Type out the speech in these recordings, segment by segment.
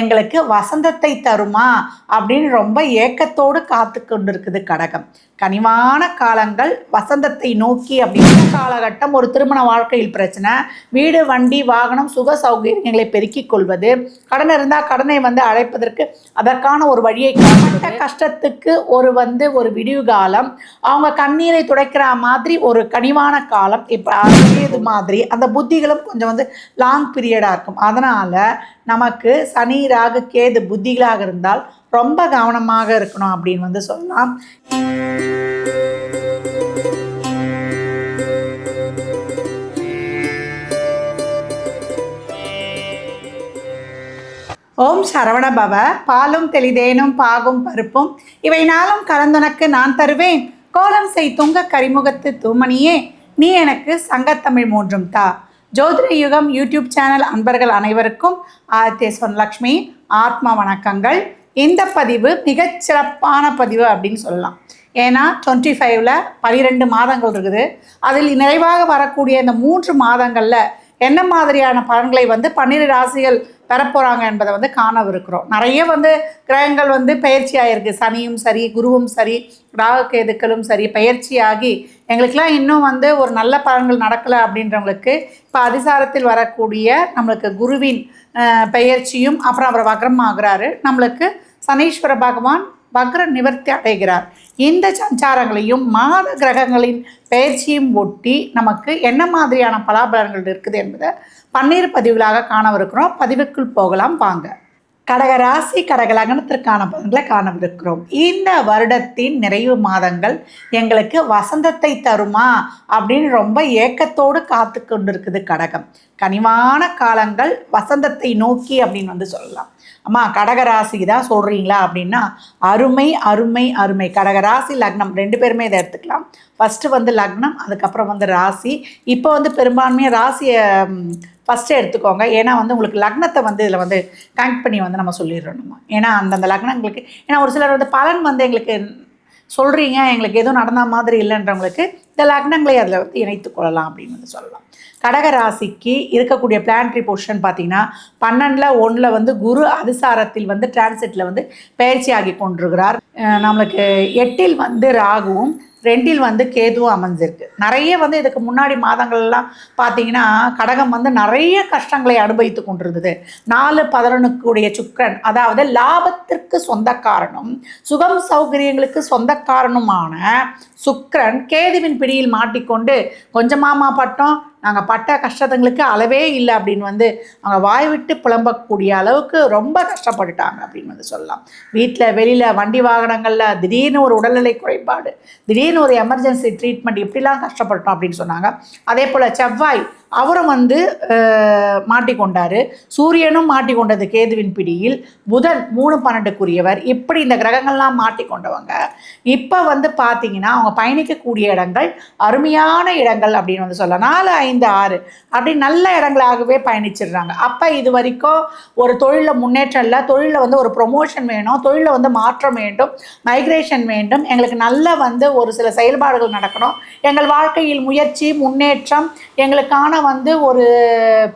எங்களுக்கு வசந்தத்தை தருமா அப்படின்னு ரொம்ப ஏக்கத்தோடு காத்து கொண்டிருக்குது கடகம். கனிவான காலங்கள் வசந்தத்தை நோக்கி அப்படின்ற காலகட்டம் ஒரு திருமண வாழ்க்கையில் பிரச்சனை வீடு வண்டி வாகனம் சுக சௌகரியங்களை பெருக்கிக் கொள்வது கடன் இருந்தால் கடனை வந்து அழைப்பதற்கு அதற்கான ஒரு வழியை காட்ட கஷ்டத்துக்கு ஒரு வந்து ஒரு விடிவு காலம் அவங்க கண்ணீரை துடைக்கிற மாதிரி ஒரு கனிவான காலம் இப்போ இது மாதிரி அந்த புத்திகளும் கொஞ்சம் வந்து லாங் பீரியடாக இருக்கும். அதனால் நமக்கு சனி ராகு கேது புத்திகளாக இருந்தால் ரொம்ப கவனமாக இருக்கணும் அப்படின்னு வந்து சொல்லலாம். ஓம் சரவண பவ. பாலும் தெளிதேனும் பாகும் பருப்பும். இவை நாளும் கலந்துனக்கு நான் தருவேன். கோலம் செய் துங்க கரிமுகத்து தூமணியே. நீ எனக்கு சங்கத்தமிழ் மூன்றும் தா. ஜோதிட யுகம் யூடியூப் சேனல் அன்பர்கள் அனைவருக்கும் ஆதித்ய சொன்லக்ஷ்மி ஆத்மா வணக்கங்கள். இந்த பதிவு மிகச்சிறப்பான பதிவு அப்படின்னு சொல்லலாம். ஏன்னா டுவெண்ட்டி ஃபைவ்ல பனிரெண்டு மாதங்கள் இருக்குது. அதில் நிறைவாக வரக்கூடிய இந்த மூன்று மாதங்களில் என்ன மாதிரியான பலன்களை வந்து பன்னிரு ராசிகள் பெறப்போகிறாங்க என்பதை வந்து காணவிருக்கிறோம். நிறைய வந்து கிரகங்கள் வந்து பயிற்சியாகிருக்கு சனியும் சரி குருவும் சரி ராககேதுக்களும் சரி பயிற்சியாகி எங்களுக்கெல்லாம் இன்னும் வந்து ஒரு நல்ல பலன்கள் நடக்கலை அப்படின்றவங்களுக்கு இப்போ அதிசாரத்தில் வரக்கூடிய நம்மளுக்கு குருவின் பயிற்சியும் அப்புறம் அவர் வக்ரம் ஆகிறாரு நம்மளுக்கு சனீஸ்வர பகவான் வக்ர நிவர்த்தி அடைகிறார். இந்த சஞ்சாரங்களையும் மாத கிரகங்களின் பெயர்ச்சியும் ஒட்டி நமக்கு என்ன மாதிரியான பலாபலன்கள் இருக்குது என்பதை பன்னீர் பதிவுகளாக காணவிருக்கிறோம். பதிவுக்குள் போகலாம் வாங்க. கடக ராசி கடக லக்னத்திற்கான பலன்களை காணவிருக்கிறோம். இந்த வருடத்தின் நிறைவு மாதங்கள் எங்களுக்கு வசந்தத்தை தருமா அப்படின்னு ரொம்ப ஏக்கத்தோடு காத்து கொண்டிருக்குது கடகம். கனிவான காலங்கள் வசந்தத்தை நோக்கி அப்படின்னு வந்து சொல்லலாம். அம்மா கடகராசிக்கு தான் சொல்கிறீங்களா அப்படின்னா அருமை அருமை அருமை. கடகராசி லக்னம். ரெண்டு பேருமே இதை எடுத்துக்கலாம். ஃபஸ்ட்டு வந்து லக்னம் அதுக்கப்புறம் வந்து ராசி. இப்போ வந்து பெரும்பான்மையாக ராசியை ஃபஸ்ட்டு எடுத்துக்கோங்க. ஏன்னா வந்து உங்களுக்கு லக்னத்தை வந்து இதில் வந்து கனெக்ட் பண்ணி வந்து நம்ம சொல்லிடுறோம் நம்ம. ஏன்னா அந்தந்த லக்னங்களுக்கு ஏன்னா ஒரு சிலர் வந்து பலன் வந்து எங்களுக்கு சொல்கிறீங்க எங்களுக்கு எதுவும் நடந்த மாதிரி இல்லைன்றவங்களுக்கு இந்த லக்னங்களை அதில் வந்து இணைத்துக் கொள்ளலாம் அப்படின்னு வந்து சொல்லலாம். கடக ராசிக்கு இருக்கக்கூடிய பிளான்ட்ரி பொசிஷன் பார்த்தீங்கன்னா பன்னெண்டில் ஒன்றில் வந்து குரு அதிசாரத்தில் வந்து டிரான்சிட்டில் வந்து பயிற்சி ஆகி கொண்டிருக்கிறார். அஹ் நம்மளுக்கு எட்டில் வந்து ராகுவும் ரெண்டில் வந்து கேதுவும் அமைஞ்சிருக்கு நிறைய வந்து இதுக்கு முன்னாடி மாதங்கள்லாம் பார்த்தீங்கன்னா கடகம் வந்து நிறைய கஷ்டங்களை அனுபவித்து கொண்டிருந்தது. நாலு பதினொன்றுக்குடைய சுக்கரன் அதாவது லாபத்திற்கு சொந்தக்காரனும் சுகம் சௌகரியங்களுக்கு சொந்தக்காரனுமான சுக்கரன் கேதுவின் பிடியில் மாட்டிக்கொண்டு கொஞ்சமாமா பட்டம் நாங்கள் பட்ட கஷ்டத்துங்களுக்கு அளவே இல்லை அப்படின்னு வந்து அவங்க வாய் விட்டு புலம்பக்கூடிய அளவுக்கு ரொம்ப கஷ்டப்பட்டுட்டாங்க அப்படின்னு வந்து சொல்லலாம். வீட்டில் வெளியில் வண்டி வாகனங்களில் திடீர்னு ஒரு உடல்நிலை குறைபாடு திடீர்னு ஒரு எமர்ஜென்சி ட்ரீட்மெண்ட் இப்படிலாம் கஷ்டப்பட்டோம் அப்படின்னு சொன்னாங்க. அதே போல் செவ்வாய் அவரும் வந்து மாட்டிக்கொண்டார் மாட்டிக்கொண்டாரு சூரியனும் மாட்டிக்கொண்டது கேதுவின் பிடியில். புதன் மூணு பன்னெண்டுக்குரியவர். இப்படி இந்த கிரகங்கள்லாம் மாட்டிக்கொண்டவங்க இப்போ வந்து பார்த்தீங்கன்னா அவங்க பயணிக்கக்கூடிய இடங்கள் அருமையான இடங்கள் அப்படின்னு வந்து சொல்லலாம். நாலு ஐந்து ஆறு அப்படி நல்ல இடங்களாகவே பயணிச்சிடுறாங்க. அப்போ இது வரைக்கும் ஒரு தொழிலில் முன்னேற்றம் இல்லை. தொழிலில் வந்து ஒரு ப்ரொமோஷன் வேணும். தொழிலில் வந்து மாற்றம் வேண்டும். மைக்ரேஷன் வேண்டும். எங்களுக்கு நல்ல வந்து ஒரு சில செயல்பாடுகள் நடக்கணும். எங்கள் வாழ்க்கையில் முயற்சி முன்னேற்றம் எங்களுக்கான வந்து ஒரு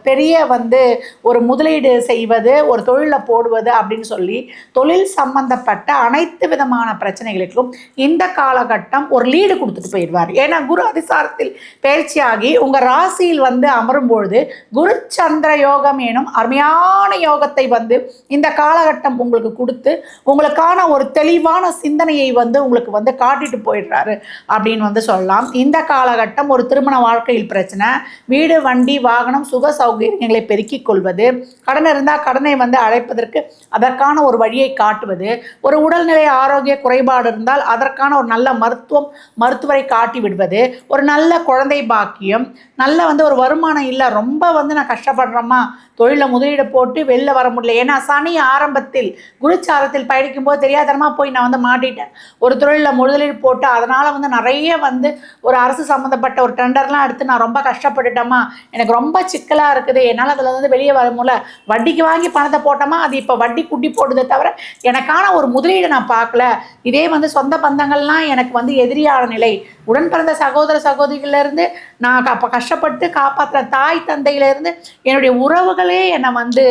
பெரிய வந்து ஒரு முதலீடு செய்வது ஒரு தொழிலில் போடுவது அப்படின்னு சொல்லி தொழில் சம்பந்தப்பட்ட அனைத்து விதமான பிரச்சனைகளுக்கும் இந்த காலகட்டம் ஒரு லீடு கொடுத்துட்டு போயிடுவார். ஏன்னா குரு அதிசாரத்தில் பயிற்சியாகி உங்கள் ராசியில் வந்து அமரும் பொழுது குரு சந்திர யோகம் எனும் அருமையான யோகத்தை வந்து இந்த காலகட்டம் உங்களுக்கு கொடுத்து உங்களுக்கான ஒரு தெளிவான சிந்தனையை வந்து உங்களுக்கு வந்து காட்டிட்டு போயிடுறாரு அப்படின்னு வந்து சொல்லலாம். இந்த காலகட்டம் ஒரு திருமண வாழ்க்கையில் பிரச்சனை வீடு வண்டி வாகனம் சுக சௌகரியங்களை பெருக்கிக் கொள்வது கடன் இருந்தால் கடனை வந்து அழைப்பதற்கு அதற்கான ஒரு வழியை காட்டுவது ஒரு உடல்நிலை ஆரோக்கிய குறைபாடு இருந்தால் அதற்கான ஒரு நல்ல மருத்துவம் மருத்துவரை காட்டி விடுவது ஒரு நல்ல குழந்தை பாக்கியம் நல்ல வந்து ஒரு வருமானம் இல்லை ரொம்ப வந்து நான் கஷ்டப்படுறேம்மா தொழிலில் முதலீடு போட்டு வெளில வர முடியல. ஏன்னா சனி ஆரம்பத்தில் குருச்சாரத்தில் பயணிக்கும் போது தெரியாதனமாக போய் நான் வந்து மாட்டிட்டேன். ஒரு தொழிலில் முதலீடு போட்டு அதனால் வந்து நிறைய வந்து ஒரு அரசு சம்மந்தப்பட்ட ஒரு டெண்டர்லாம் எடுத்து நான் ரொம்ப கஷ்டப்பட்டுட்டேம்மா. போட்டோமா எனக்கு ரொம்ப சிக்கலாக இருக்குது. என்னால் அதில் வந்து வெளியே வர முடியல. வட்டிக்கு வாங்கி பணத்தை போட்டோமா? அது இப்போ வட்டி குட்டி போடுதே தவிர எனக்கான ஒரு முதலீடு நான் பார்க்கல. இதே வந்து சொந்த பந்தங்கள்லாம் எனக்கு வந்து எதிரியான நிலை. உடன் பிறந்த சகோதர சகோதரிகளிலேருந்து நான் அப்போ கஷ்டப்பட்டு காப்பாற்றுற தாய் தந்தையிலேருந்து என்னுடைய உறவுகளே என்னை வந்து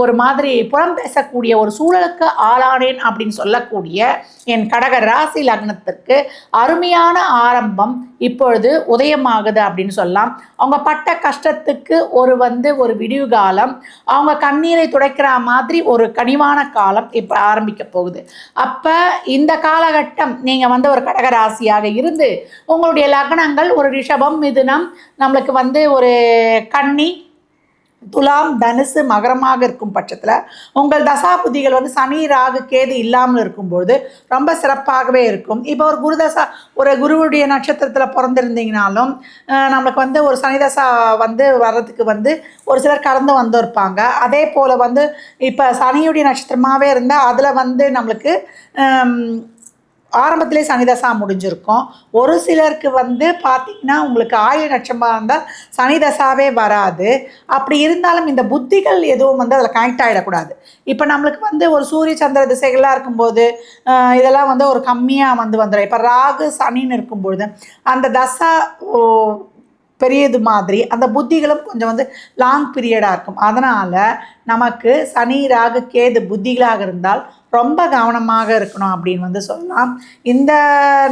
ஒரு மாதிரி புறம் பேசக்கூடிய ஒரு சூழலுக்கு ஆளானேன் அப்படின்னு சொல்லக்கூடிய என் கடக ராசி லக்னத்திற்கு அருமையான ஆரம்பம் இப்பொழுது உதயமாகுது அப்படின்னு சொல்லலாம். அவங்க பட்ட கஷ்டத்துக்கு ஒரு வந்து ஒரு விடிவு காலம் அவங்க கண்ணீரை துடைக்கிற மாதிரி ஒரு கனிவான காலம் இப்போ ஆரம்பிக்க போகுது. அப்போ இந்த காலகட்டம் நீங்கள் வந்து ஒரு கடக ராசியாக இருந்து உங்களுடைய லக்னங்கள் ஒரு ரிஷபம் மிதுனம் நம்மளுக்கு வந்து ஒரு கன்னி துலாம் தனுசு மகரமாக இருக்கும் பட்சத்தில் உங்கள் தசாபுதிகள் வந்து சனி ராகு கேது இல்லாமல் இருக்கும்பொழுது ரொம்ப சிறப்பாகவே இருக்கும். இப்போ ஒரு குரு தசா ஒரு குருவுடைய நட்சத்திரத்தில் பிறந்திருந்தீங்கனாலும் நம்மளுக்கு வந்து ஒரு சனி தசா வந்து வர்றதுக்கு வந்து ஒரு சிலர் கடந்து வந்திருப்பாங்க. அதே போல் வந்து இப்போ சனியுடைய நட்சத்திரமாகவே இருந்தால் அதில் வந்து நம்மளுக்கு ஆரம்பத்திலே சனிதசா முடிஞ்சிருக்கும். ஒரு சிலருக்கு வந்து பார்த்திங்கன்னா உங்களுக்கு ஆயுள் நட்சமாக இருந்தால் சனிதசாவே வராது. அப்படி இருந்தாலும் இந்த புத்திகள் எதுவும் வந்து அதில் கனெக்ட் ஆகிடக்கூடாது இப்போ நம்மளுக்கு வந்து ஒரு சூரிய சந்திர திசைகள்லாம் இருக்கும்போது இதெல்லாம் வந்து ஒரு கம்மியாக வந்து வந்துடும். இப்போ ராகு சனின்னு இருக்கும்பொழுது அந்த தசா ஓ, பெரியது மாதிரி அந்த புத்திகளும் கொஞ்சம் வந்து லாங் பீரியடாக இருக்கும். அதனால் நமக்கு சனி ராகு கேது புத்திகளாக இருந்தால் ரொம்ப கவனமாக இருக்கணும் அப்படின்னு வந்து சொல்லலாம். இந்த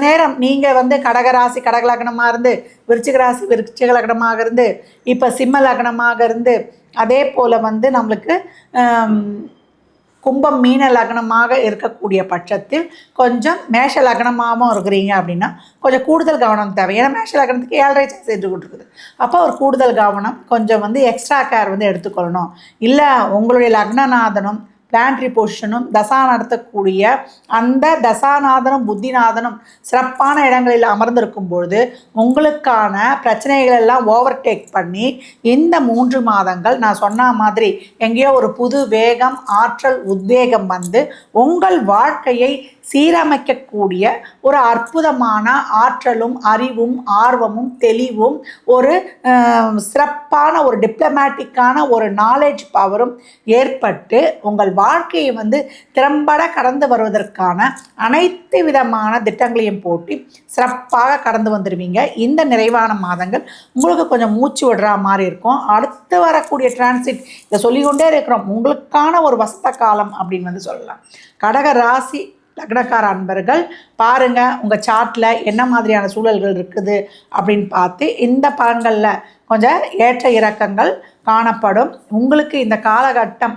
நேரம் நீங்கள் வந்து கடகராசி கடக லக்னமாக இருந்து விருச்சிக ராசி விருச்சிக லக்னமாக இருந்து இப்போ சிம்ம லக்னமாக இருந்து அதே போல் வந்து நம்மளுக்கு கும்பம் மீன லக்னமாக இருக்கக்கூடிய பட்சத்தில் கொஞ்சம் மேஷ லக்னமாகவும் இருக்கிறீங்க அப்படின்னா கொஞ்சம் கூடுதல் கவனம் தேவை. ஏன்னா மேஷ லக்னத்துக்கு ஏழரை செஞ்சு கொடுத்துருக்குது அப்போ ஒரு கூடுதல் கவனம் கொஞ்சம் வந்து எக்ஸ்ட்ரா கேர் வந்து எடுத்துக்கொள்ளணும். இல்லை உங்களுடைய லக்னநாதனும் பிளான்ட்ரி பொசிஷனும் தசா நடத்தக்கூடிய அந்த தசாநாதனும் புத்திநாதனும் சிறப்பான இடங்களில் அமர்ந்திருக்கும் பொழுது உங்களுக்கான பிரச்சனைகள் எல்லாம் ஓவர்டேக் பண்ணி இந்த மூன்று மாதங்கள் நான் சொன்ன மாதிரி எங்கேயோ ஒரு புது வேகம் ஆற்றல் உத்வேகம் வந்து உங்கள் வாழ்க்கையை சீரமைக்கக்கூடிய ஒரு அற்புதமான ஆற்றலும் அறிவும் ஆர்வமும் தெளிவும் ஒரு சிறப்பான ஒரு டிப்ளமேட்டிக்கான ஒரு நாலேஜ் பவரும் ஏற்பட்டு உங்கள் வாழ்க்கையை வந்து திறம்பட கடந்து வருவதற்கான அனைத்து விதமான திட்டங்களையும் போட்டி சிறப்பாக கடந்து வந்துடுவீங்க இந்த நிறைவான மாதங்கள் உங்களுக்கு கொஞ்சம் மூச்சு விடுற மாதிரி இருக்கும். அடுத்து வரக்கூடிய டிரான்சிட் இதை சொல்லிக்கொண்டே இருக்கிறோம். உங்களுக்கான ஒரு வசந்த காலம் அப்படின்னு வந்து சொல்லலாம். கடக ராசி லக்னக்கார அன்பர்கள் பாருங்கள் உங்கள் சார்ட்டில் என்ன மாதிரியான சூழல்கள் இருக்குது அப்படின்னு பார்த்து இந்த பலன்களில் கொஞ்சம் ஏற்ற இறக்கங்கள் காணப்படும். உங்களுக்கு இந்த காலகட்டம்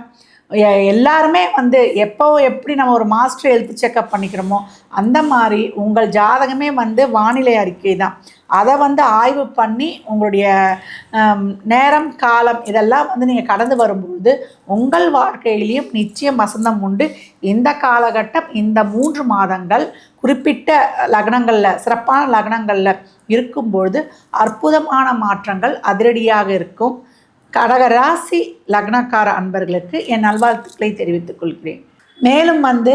எல்லாருமே வந்து எப்போ எப்படி நம்ம ஒரு மாஸ்டர் ஹெல்த் செக்கப் பண்ணிக்கிறோமோ அந்த மாதிரி உங்கள் ஜாதகமே வந்து வானிலை அறிக்கை தான். அதை வந்து ஆய்வு பண்ணி உங்களுடைய நேரம் காலம் இதெல்லாம் வந்து நீங்கள் கடந்து வரும்பொழுது உங்கள் வாழ்க்கையிலையும் நிச்சயம் வசந்தம் உண்டு. இந்த காலகட்டம் இந்த மூன்று மாதங்கள் குறிப்பிட்ட லக்னங்களில் சிறப்பான லக்னங்களில் இருக்கும்பொழுது அற்புதமான மாற்றங்கள் அதிரடியாக இருக்கும். கடகராசி லக்னக்கார அன்பர்களுக்கு என் நல்வாழ்த்துக்களை தெரிவித்துக் கொள்கிறேன். மேலும் வந்து